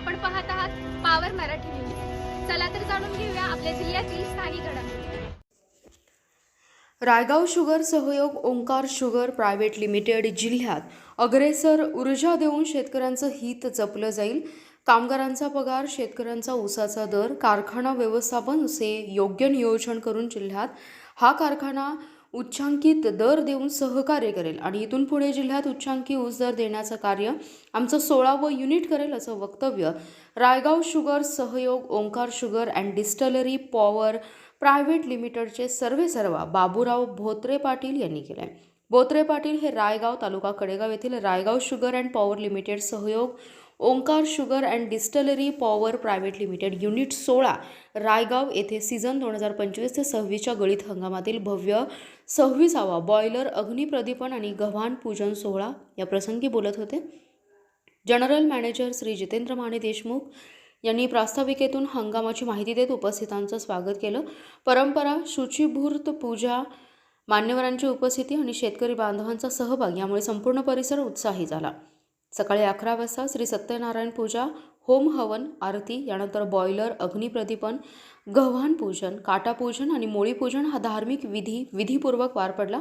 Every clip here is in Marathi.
आपण पाहत आहात पावर मराठी न्यूज चला तर जाणून घेऊया आपल्या जिल्ह्यातील स्थानिक घडामोडी. Raigaon sugar Sahyog Omkar sugar private limited जिल्ह्यात अग्रेसर ऊर्जा देऊन शेतकऱ्यांचं हित जपलं जाईल. कामगारांचा पगार शेतकऱ्यांचा ऊसाचा दर कारखाना व्यवस्थापन असे योग्य नियोजन करून जिल्ह्यात हा कारखाना उच्चांकित दर देऊन सहकार्य करेल. आणि इथून पुढे जिल्ह्यात उच्चांकी ऊस दर देण्याचं कार्य आमचं सोळावं युनिट करेल असं वक्तव्य. Raigaon sugar Sahyog Omkar sugar and distillery power private लिमिटेडचे सर्वे सर्वा बाबूराव भोत्रे पाटील यांनी केलं आहे भोत्रे पाटील हे रायगाव तालुका कडेगाव येथील Raigaon sugar and power limited सहयोग Omkar sugar and distillery power private limited unit सोळा रायगाव येथे सीझन दोन हजार पंचवीस ते सव्वीसच्या गळीत हंगामातील भव्य सव्वीसावा बॉयलर अग्निप्रदीपन आणि गव्हाण पूजन सोहळा या प्रसंगी बोलत होते. जनरल मॅनेजर श्री जितेंद्र माने देशमुख यांनी प्रास्ताविकेतून हंगामाची माहिती देत उपस्थितांचं स्वागत केलं. परंपरा शुचिभूर्त पूजा मान्यवरांची उपस्थिती आणि शेतकरी बांधवांचा सहभाग यामुळे संपूर्ण परिसर उत्साही झाला. सकाळी अकरा वाजता श्री सत्यनारायण पूजा होम हवन आरती यानंतर बॉयलर अग्निप्रदीपन गव्हाण पूजन काटापूजन आणि मोळीपूजन हा धार्मिक विधी विधीपूर्वक पार पडला.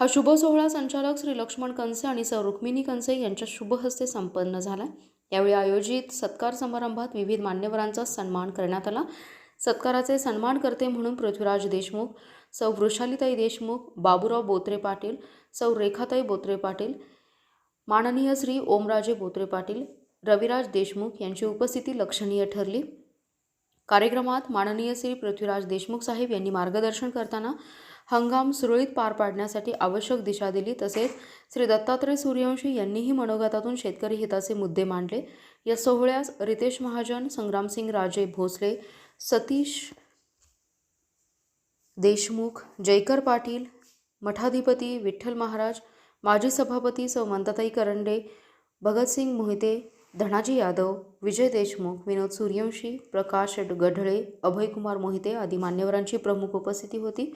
हा शुभ सोहळा संचालक श्री लक्ष्मण कंसे आणि सौ रुक्मिणी कंसे यांच्या शुभ हस्ते संपन्न झाला. यावेळी आयोजित सत्कार समारंभात विविध मान्यवरांचा सन्मान करण्यात आला. सत्काराचे सन्मान करते म्हणून पृथ्वीराज देशमुख सौ वृषालीताई देशमुख बाबुराव बोत्रे पाटील सौ रेखाताई बोत्रे पाटील माननीय श्री ओमराजे बोत्रे पाटील रविराज देशमुख यांची उपस्थिती लक्षणीय ठरली. कार्यक्रमात माननीय श्री पृथ्वीराज देशमुख साहेब यांनी मार्गदर्शन करताना हंगाम सुरळीत पार पाडण्यासाठी आवश्यक दिशा दिली. तसेच श्री दत्तात्रय सूर्यवंशी यांनीही मनोगतातून शेतकरी हिताचे मुद्दे मांडले. या सोहळ्यास रितेश महाजन संग्रामसिंग राजे भोसले सतीश देशमुख जयकर पाटील मठाधिपती विठ्ठल महाराज माजी सभापती सौ मंताताई करंडे भगतसिंग मोहिते धनाजी यादव विजय देशमुख विनोद सूर्यवंशी प्रकाश गढळे अभयकुमार मोहिते आदी मान्यवरांची प्रमुख उपस्थिती होती.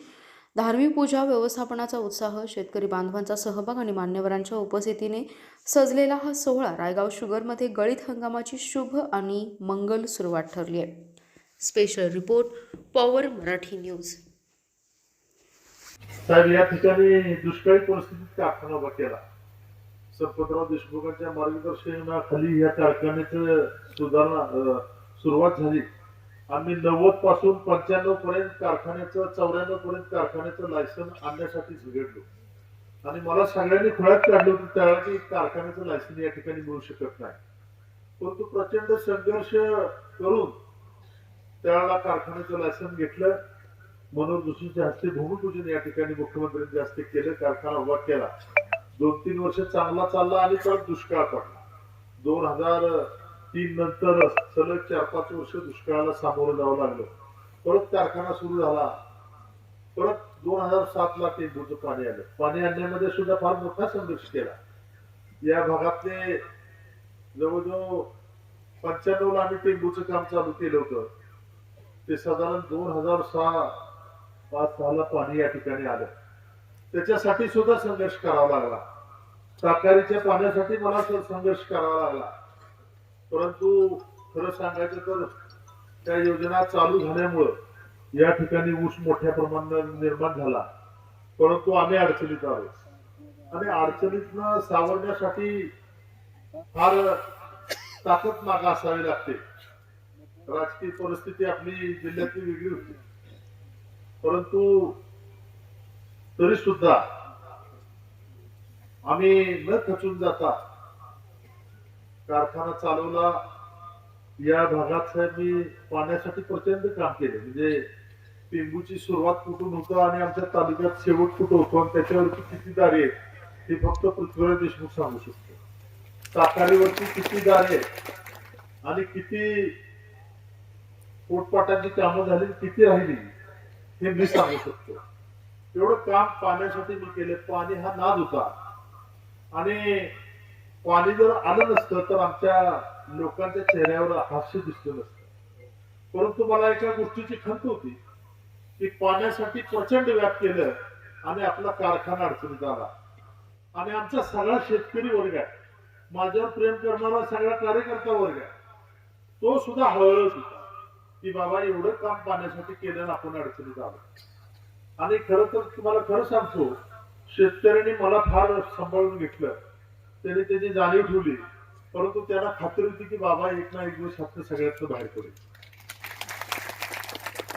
धार्मिक पूजा व्यवस्थापनाचा उत्साह शेतकरी बांधवांचा सहभाग आणि मान्यवरांच्या उपस्थितीने सजलेला हा सोहळा रायगाव शुगरमध्ये गळीत हंगामाची शुभ आणि मंगल सुरुवात ठरली आहे. Special report power Marathi news. साहेब या ठिकाणी दुष्काळी परिस्थितीत कारखाना उभा केला. संपतराव देशमुखांच्या मार्गदर्शनाखाली या कारखान्याचं सुधारणा सुरुवात झाली. आम्ही नव्वदपासून पंच्याण्णव पर्यंत कारखान्याचं चौऱ्याण्णव पर्यंत कारखान्याचं लायसन आणण्यासाठी झगडलो आणि मला सगळ्यांनी खुळ्यात काढलं होतं त्यावेळेला की कारखान्याचं लायसन या ठिकाणी मिळू शकत नाही. परंतु प्रचंड संघर्ष करून त्यावेळेला कारखान्याचं लायसन घेतलं. मनोहर जोशींच्या हस्ते भूमिपूजन या ठिकाणी मुख्यमंत्र्यांच्या हस्ते केलं कारखाना उभा केला. दोन तीन वर्ष चांगला चालला आणि परत दुष्काळ पडला. दोन हजार तीन नंतर सलग चार पाच वर्ष दुष्काळाला सामोरं जावं लागलं. परत कारखाना सुरू झाला. परत दोन हजार सात ला टेंबूचं पाणी आलं. पाणी आणण्यामध्ये सुद्धा फार मोठा संघर्ष केला. या भागातले जवळजवळ पंच्याण्णव ला आम्ही टेंडूचं काम चालू केलं होतं. ते साधारण दोन हजार सहा पाच सहाला पाणी या ठिकाणी आलं. त्याच्यासाठी सुद्धा संघर्ष करावा लागला. साकारीच्या पाण्यासाठी मला संघर्ष करावा लागला. परंतु खरं सांगायचं तर त्या योजना चालू झाल्यामुळं या ठिकाणी ऊस मोठ्या प्रमाणात निर्माण झाला. परंतु आम्ही अडचणीत आलो. आणि अडचणीतनं सावरण्यासाठी फार ताकद मागा असावी लागते. राजकीय परिस्थिती आपली जिल्ह्यातली वेगळी होती. परंतु तरी सुद्धा आम्ही न खचून जाता कारखाना चालवला. या भागात साहेब मी पाण्यासाठी प्रचंड काम केले. म्हणजे पेंबूची सुरुवात कुठून होतं आणि आमच्या तालुक्यात शेवट कुठं होतो आणि त्याच्यावरती किती दारे आहेत हे फक्त पृथ्वीराज देशमुख सांगू शकतो. साकारीवरती किती दारे आहेत आणि किती पोटपाटाची कामं झाली किती राहिली हे मी सांगू शकतो. एवढं काम पाण्यासाठी मी केले पाणी हा नाद होता. आणि पाणी जर आलं नसतं तर आमच्या लोकांच्या चेहऱ्यावर हास्य दिसलं नसतं. परंतु मला एका गोष्टीची खंत होती की पाण्यासाठी प्रचंड व्याप केलं आणि आपला कारखाना अडचणीत आला. आणि आमचा सगळा शेतकरी वर्ग आहे. माझ्यावर प्रेम करणारा सगळा कार्यकर्ता वर्ग आहे. तो सुद्धा हळहळत होता. की बाबा एवढं काम पाण्यासाठी केलं आपण अडचणीत आलो. आणि खरं तर तुम्हाला खरं सांगतो शेतकऱ्यांनी मला फार सांभाळून घेतलं. त्याने त्याची जाणीव ठेवली. परंतु त्यांना खात्री होती की बाबा एक ना एक दिवस ह्यातनं सगळ्यात बाहेर पडेल.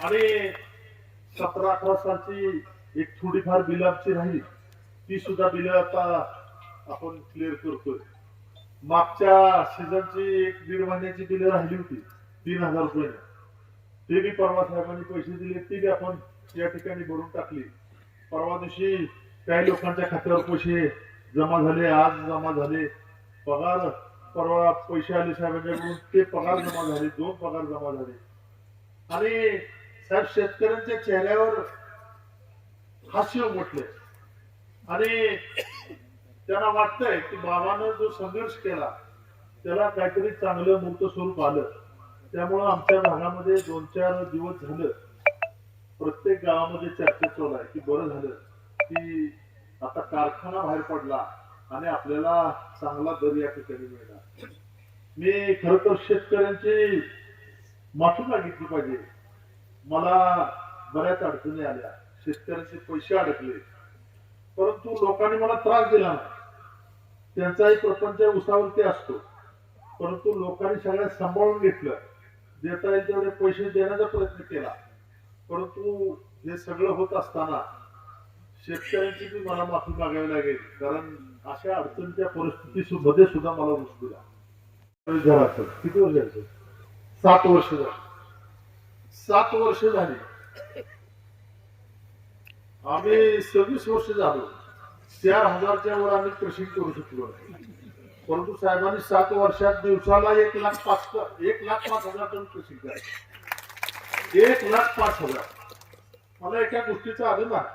आणि सतरा अठरा सालची एक थोडीफार बिल आमची राहिली. ती सुद्धा बिलं आता आपण क्लिअर करतोय. मागच्या सीझनची एक दीड महिन्याची बिलं राहिली होती तीन हजार रुपये ते बी परवा साहेबांनी पैसे दिले ते बी आपण या ठिकाणी भरून टाकली. परवा दिवशी काही लोकांच्या खात्यावर पैसे जमा झाले आज जमा झाले. पगार परवा पैसे आले साहेबांच्याकडून ते पगार जमा झाले दोन पगार जमा झाले. आणि साहेब शेतकऱ्यांच्या चेहऱ्यावर हास्य उमटले आणि त्यांना वाटतंय की बाबानं जो संघर्ष केला त्याला काहीतरी चांगलं मूर्त स्वरूप आलं. त्यामुळं आमच्या भागामध्ये दोन चार दिवस झालं प्रत्येक गावामध्ये चर्चा चालू आहे की बरं झालं की आता कारखाना बाहेर पडला आणि आपल्याला चांगला दर या ठिकाणी मिळणार मी खर तर शेतकऱ्यांची माफी मागितली पाहिजे. मला बऱ्याच अडचणी आल्या. शेतकऱ्यांचे पैसे अडकले. परंतु लोकांनी मला त्रास दिला नाही. त्यांचाही प्रपंच उसावरती असतो. परंतु लोकांनी सगळ्यात सांभाळून घेतलं. देता येईल तेवढे पैसे देण्याचा प्रयत्न केला परंतु हे सगळं होत असताना शेतकऱ्यांची बी मला माफी मागावी लागेल. कारण अशा अडचणीच्या परिस्थिती मध्ये सुद्धा मला ऊस दिला किती वर्ष सात वर्ष झाली. सात वर्ष झाली. आम्ही सव्वीस वर्ष झालो. चार हजारच्या वर आम्ही कृषी करू शकलो नाही. परंतु साहेबांनी सात वर्षात दिवसाला एक लाख पाच एक लाख पाच हजार टन कृषी एक लाख पाच हजार. मला एका गोष्टीचा अभिमान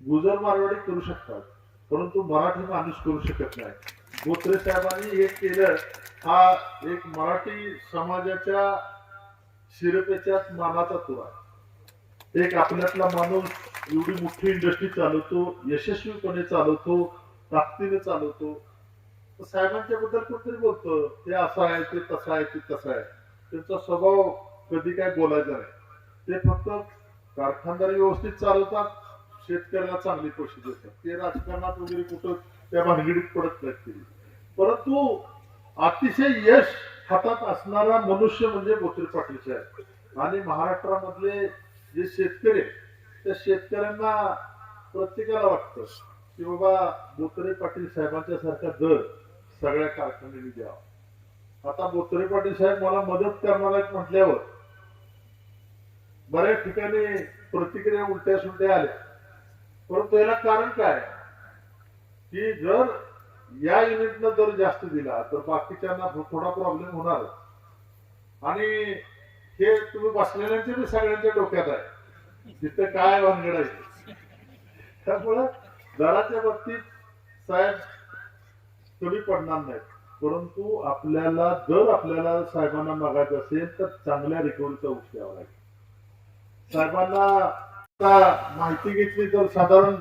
गुजर मारवाडी करू शकतात परंतु मराठी माणूस करू शकत नाही. गोत्रे साहेबांनी हे केलं हा एक मराठी समाजाच्या शिरपेच्या मानाचा तुरा एक आपल्यातला माणूस एवढी मोठी इंडस्ट्री चालवतो यशस्वीपणे चालवतो ताकदीने चालवतो साहेबांच्या बद्दल कोणतरी बोलतो. ते असं आहे ते तसं आहे ते तसं आहे. त्यांचा स्वभाव कधी काय बोलायचा नाही. ते फक्त कारखानदारी व्यवस्थित चालवतात शेतकऱ्याला चांगली पैसे देतात. ते राजकारणात वगैरे कुठं त्या भानगडीत पडत नाहीत परंतु अतिशय यश हातात असणारा मनुष्य म्हणजे गोत्री पाटील साहेब. आणि महाराष्ट्रामधले जे शेतकरी त्या शेतकऱ्यांना प्रत्येकाला वाटतं की बाबा बोत्रे पाटील साहेबांच्या सारखा दर सगळ्या कारखान्यांनी द्यावा. आता बोत्रे पाटील साहेब मला मदत करणार आहेत म्हटल्यावर बऱ्याच ठिकाणी प्रतिक्रिया उलट्या सुलट्या आल्या. परंतु याला कारण काय? की जर या युनिटनं दर जास्त दिला तर बाकीच्यांना थोडा प्रॉब्लेम होणार. आणि हे तुम्ही बसलेल्यांचे बी सगळ्यांच्या डोक्यात आहे. तिथं काय भानगड आहे? त्यामुळं दराच्या बाबतीत साहेब कमी पडणार नाहीत. परंतु आपल्याला जर आपल्याला साहेबांना मागायचं असेल तर चांगल्या रिकव्हरीचा ऊस द्यावा लागेल. साहेबांना माहिती घेतली तर साधारण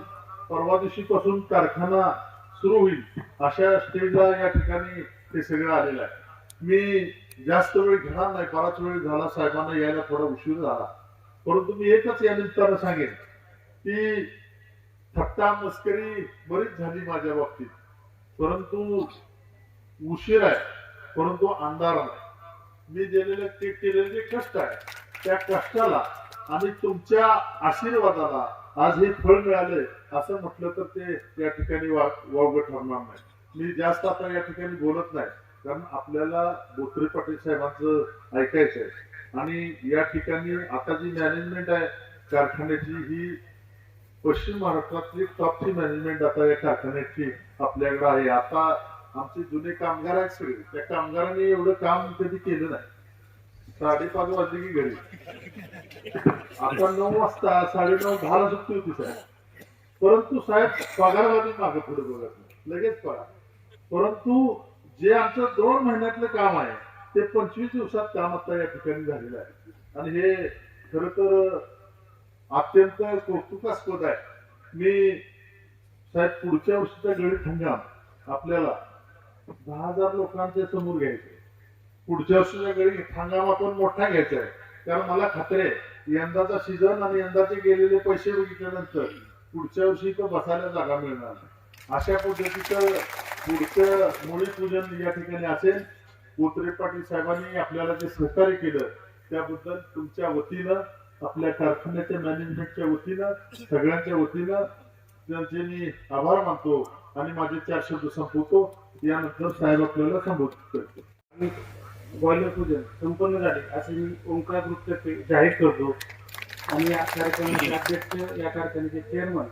परवा दिवशी पासून कारखाना सुरू होईल अशा स्टेजला या ठिकाणी ते सगळं आलेलं आहे. मी जास्त वेळ घेणार नाही बराच वेळ झाला साहेबांना यायला थोडा उशीर झाला. परंतु मी एकच या निमित्तानं सांगेन की थट्टा मस्करी बरीच झाली माझ्या बाबतीत. परंतु उशीर आहे परंतु अंधार नाही मी दिलेले ते केलेले जे कष्ट आहे त्या कष्टाला आणि तुमच्या आशीर्वादाला आज हे फळ मिळाले असं म्हटलं तर ते या ठिकाणी वावग ठरणार नाही. मी जास्त आता या ठिकाणी बोलत नाही कारण आपल्याला बोत्रे पाटील साहेबांचं ऐकायचं आहे आणि या ठिकाणी आता जी मॅनेजमेंट आहे कारखान्याची ही पश्चिम महाराष्ट्रातली टॉपची मॅनेजमेंट आता या कारखान्याची आपल्याकडे आहे. आता आमचे जुने कामगार आहेत सगळे. त्या कामगारांनी एवढं काम कधी केलं नाही. साडेपाच वाजले की घरी. आता नऊ वाजता साडेनऊ दहाला सुट्टी होती साहेब. परंतु साहेब पगारवादी मागे पुढे बघत लगेच पगार. परंतु जे आमचं दोन महिन्यातलं काम आहे ते पंचवीस दिवसात काम आता या ठिकाणी झालेलं आहे. आणि हे खर तर अत्यंत कौतुकास्पद आहे. मी साहेब पुढच्या वर्षीचा गणित हंगाम आपल्याला दहा हजार लोकांच्या समोर घ्यायचे पुढच्या वर्षीच्या हंगाम आपण मोठा घ्यायचा आहे. कारण मला खात्री आहे यंदाचा सीझन आणि यंदाचे गेलेले पैसे बघितल्यानंतर पुढच्या वर्षी तर बसायला जागा मिळणार नाही. अशा पद्धतीचं पुढचं मुळी पूजन या ठिकाणी असेल. कोत्रे पाटील साहेबांनी आपल्याला जे सहकार्य केलं त्याबद्दल तुमच्या वतीनं आपल्या कारखान्याच्या मॅनेजमेंटच्या वतीनं सगळ्यांच्या वतीनं त्यांचे मी आभार मानतो आणि माझे चार शब्द संपवतो यानंतर साहेब आपल्याला संबोधित करतो आणि बॉयलर पूजन संपन्न झाले असे मी ओंकार ग्रुपतर्फे जाहीर करतो. आणि या कार्यक्रमाचे अध्यक्ष या कारखान्याचे चेअरमन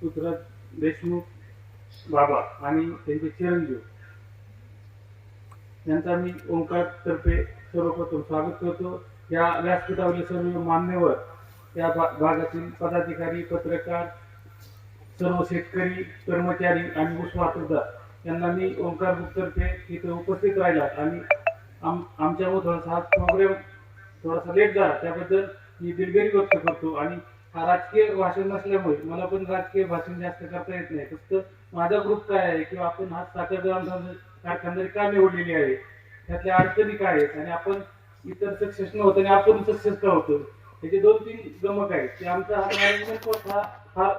पृथ्वीराज देशमुख बाबा आणि त्यांचे चिरंजीव. यांचा मी ओंकार तर्फे सर्वप्रथम स्वागत करतो. या व्यासपीठावरील सर्व मान्यवर या भागातील पदाधिकारी पत्रकार सर्व शेतकरी कर्मचारी आणि ऊस यांना मी ओंकार गुप्तर्फे इथे उपस्थित राहिला आणि आम आमच्यावर थोडासा हा प्रोग्राम थोडासा लेट झाला. त्याबद्दल मी दिलगिरी व्यक्त करतो आणि हा राजकीय भाषण नसल्यामुळे मला पण राजकीय भाषण जास्त करता येत नाही. फक्त माझा ग्रुप काय आहे किंवा आपण हा साखर कारखानदारी का निवडलेली आहे? त्यातल्या अडचणी काय आहेत? आणि आपण इतर सक्सेस न होतो आणि आपण सक्सेस का होतो त्याचे दोन तीन गमक आहेत ते आमचा हा मॅनेजमेंट कोर्स हा फार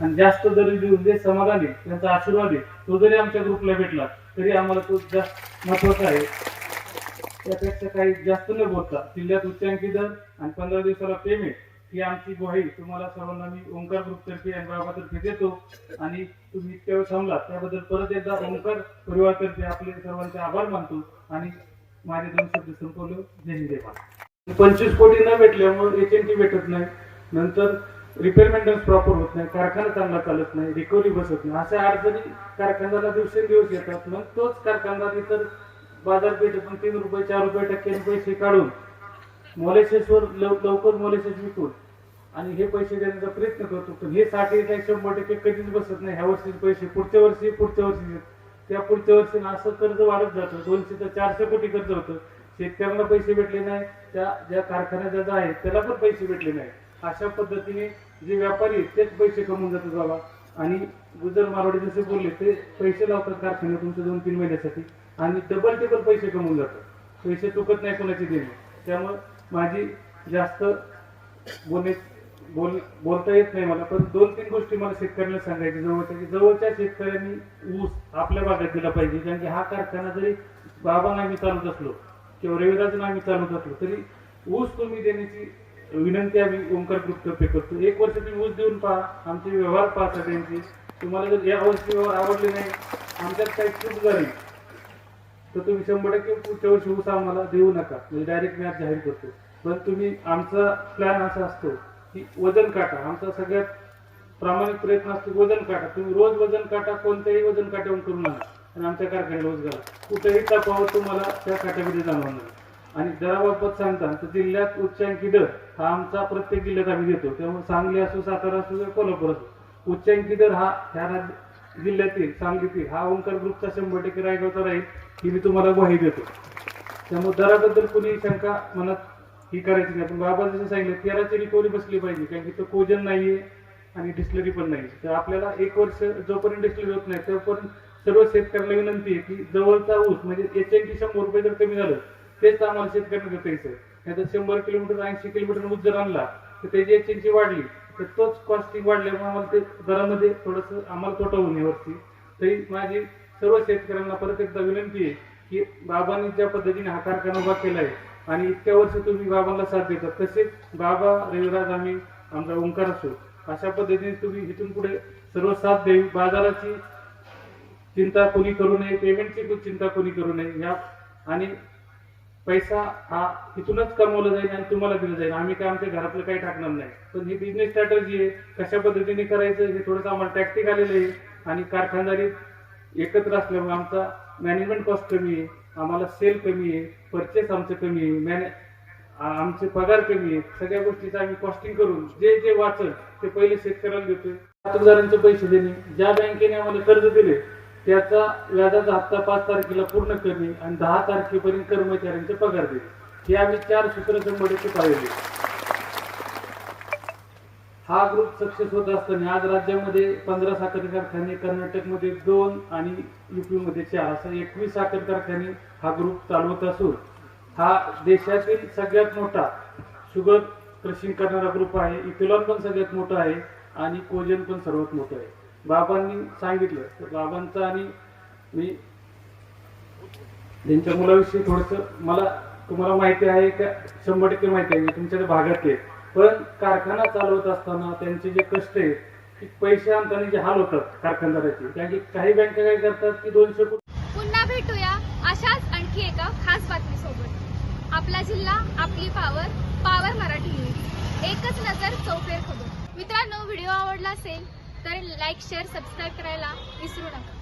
आणि जास्त जरी देऊन जे समाधान आहे त्यांचा आशीर्वाद आहे तो जरी आमच्या ग्रुपला भेटला तरी आम्हाला तो जास्त महत्त्वाचा आहे. त्यापेक्षा काही जास्त न बोलता जिल्ह्यात उच्चांकी दर आणि पंधरा दिवसाला पेमेंट ही आमची ग्वाही. तुम्हाला सर्वांना मी ओंकार ग्रुपतर्फे आणि देतो. आणि तुम्ही इतक्या वेळ थांबला त्याबद्दल परत एकदा ओंकार परिवारतर्फे आपले सर्वांचे आभार मानतो. आणि माझे दोन शब्द संपवले. जय हिंद पंचवीस कोटी न भेटल्यामुळे एच एन टी भेटत नाही. नंतर रिपेअर मेंटेनन्स प्रॉपर होत नाही. कारखाना चांगला चालत नाही. रिकव्हरी बसत नाही. अशा अडचणी कारखान्याला दिवसेंदिवस येतात. मग तोच कारखानदार इतर बाजारपेठेतून तीन रुपये चार रुपये टक्क्यांनी पैसे काढून मोलेसेसवर लव- लवकर मोलेसेस विकून आणि हे पैसे देण्याचा प्रयत्न करतो. पण हे साठे काही शंभर टक्के कधीच बसत नाही. ह्या वर्षीचे पैसे पुढच्या वर्षी पुढच्या वर्षी त्या पुढच्या वर्षी असं कर्ज वाढत जातं. दोनशे ते चारशे कोटी कर्ज होतं. शेतकऱ्यांना पैसे भेटले नाही. त्या ज्या कारखान्या ज्या आहेत त्याला पण पैसे भेटले नाही. अशा पद्धतीने जे व्यापारी आहेत तेच पैसे कमवून जातात बाबा. आणि गुजर मारवाडी जसे बोलले ते पैसे लावतात कारखान्यात तुमच्या दोन तीन महिन्यासाठी. आणि डबल टेबल पैसे कमवून जातात. पैसे चुकत नाही कोणाचे देणे. त्यामुळे माझी जास्त बोलणे बोल बोलता येत नाही मला पण दोन तीन गोष्टी मला शेतकऱ्यांना सांगायची. जवळच्या की जवळच्या शेतकऱ्यांनी ऊस आपल्या भागात दिला पाहिजे. कारण की हा कारखाना जरी बाबांना आम्ही चालवत असलो किंवा रविराजन आम्ही चालवत असलो तरी ऊस तुम्ही देण्याची विनंती आम्ही ओंकार ग्रुपतर्फे करतो. एक वर्ष तुम्ही ऊस देऊन पहा आमचे व्यवहार पहा सगळ्यांचे तुम्हाला जर या वर्षी व्यवहार आवडले नाही आमच्यात काही चूक झाली तर तुम्ही शंभर टक्के पुढच्या वर्षी ऊस आम्हाला देऊ नका. म्हणजे डायरेक्ट मी आज जाहीर करतो. पण तुम्ही आमचा प्लॅन असा असतो की वजन काटा. आमचा सगळ्यात प्रामाणिक प्रयत्न असतो वजन काटा. तुम्ही रोज वजन काटा कोणत्याही वजन काट्यावरून करू नका. आणि आमच्या कारखान्याला रोज घाला कुठेही तपावर तुम्हाला त्या काट्यामध्ये जाणवणार नाही. आणि दराबाबत सांगता तर जिल्ह्यात उच्चांकी दर हा आमचा प्रत्येक जिल्ह्यात आम्ही देतो. त्यामुळे सांगली असो सातारा असो किंवा कोल्हापूर असो उच्चांकी दर हा ह्या राज्य जिल्ह्यातील सांगलीतील हा ओंकार ग्रुपचा शंभर टक्के रायगावचा राहील. ही मी तुम्हाला ग्वाही देतो. त्यामुळे दराबद्दल कोणी शंका मनात ही करायची नाही. पण बाबा जसं सांगितलं तेराची रिकव्हरी बसली पाहिजे कारण की तो कोजन नाहीये आणि डिस्लरी पण नाही तर आपल्याला एक वर्ष जोपर्यंत डिस्लरी होत नाही तोपर्यंत सर्व शेतकऱ्याला विनंती आहे की जवळचा ऊस म्हणजे एच एन टी शंभर रुपये जर कमी झालं तेच आम्हाला शेतकऱ्यांना देता नाही तर शंभर किलोमीटर ऐंशी किलोमीटर ऊस जर आणला तर त्याची एच एन टी वाढली तर तोच कॉस्टिंग वाढल्यामुळे आम्हाला ते दरामध्ये थोडंसं आम्हाला तोटा होऊन यावरती तरी माझी सर्व शेतकऱ्यांना परत एकदा विनंती आहे की बाबांनी ज्या पद्धतीने हा कारखाना उभा केला आहे आणि इतक्या वर्ष तुम्ही बाबांना साथ देतात तसेच बाबा रविराज आम्ही आमचा ओंकार असो. अशा पद्धतीने तुम्ही इथून पुढे सर्व साथ द्यावी बाजाराची चिंता कोणी करू नये पेमेंटची चिंता कोणी करू नये. या आणि पैसा हा इथूनच कमवला जाईल आणि तुम्हाला दिला जाईल. आम्ही काय आमच्या घरातलं काही टाकणार नाही. पण ही बिझनेस स्ट्रॅटर्जी आहे. कशा पद्धतीने करायचं हे थोडंसं आम्हाला टॅक्टिक आलेलं आहे. आणि कारखानदारी एकत्र असल्यामुळे आमचा मॅनेजमेंट कॉस्ट कमी आहे. आम्हाला सेल कमी आहे. परचेस आमचं कमी आहे. मॅने आमचे पगार कमी आहेत सगळ्या गोष्टीचं आम्ही कॉस्टिंग करून जे जे वाचल ते पहिले शेतकऱ्याला देतोय. वाहतूकदारांचे पैसे देणे. ज्या बँकेने आम्हाला कर्ज दिले त्याचा व्याजाचा हप्ता पाच तारखेला पूर्ण करणे आणि दहा तारखेपर्यंत कर्मचाऱ्यांचे पगार देणे. हे आम्ही चार सूत्र शंभर पाहिले पाळले. हा ग्रुप सक्सेस होत असताना आज राज्यामध्ये पंधरा साखर कारखाने कर्नाटकमध्ये दोन आणि युपीमध्ये चार. असं एकवीस साखर कारखाने हा ग्रुप चालवत असून हा देशातील सगळ्यात मोठा शुगर क्रशिंग करणारा ग्रुप आहे. इथेलॉन पण सगळ्यात मोठा आहे आणि कोजन पण सर्वात मोठं आहे. बाबांनी सांगितलं तर बाबांचं आणि मी त्यांच्या मुलाविषयी थोडस मला तुम्हाला माहिती आहे का? शंभर टक्के माहिती आहे. तुमच्या त्या भागात आहे. पण कारखाना चालवत असताना त्यांचे जे कष्ट आहेत की पैसे आणताना जे हाल होतात कारखानदाराचे कारण की काही बँका काय करतात की दोनशे पुन्हा भेटूया अशाच आणखी एका खास बातमी सोबत आपला जिल्हा आपली पावर पावर मराठी न्यूज एकच नजर चौफेर खबर. मित्रांनो व्हिडिओ आवडला असेल तर लाईक शेअर सबस्क्राईब करायला विसरू नका.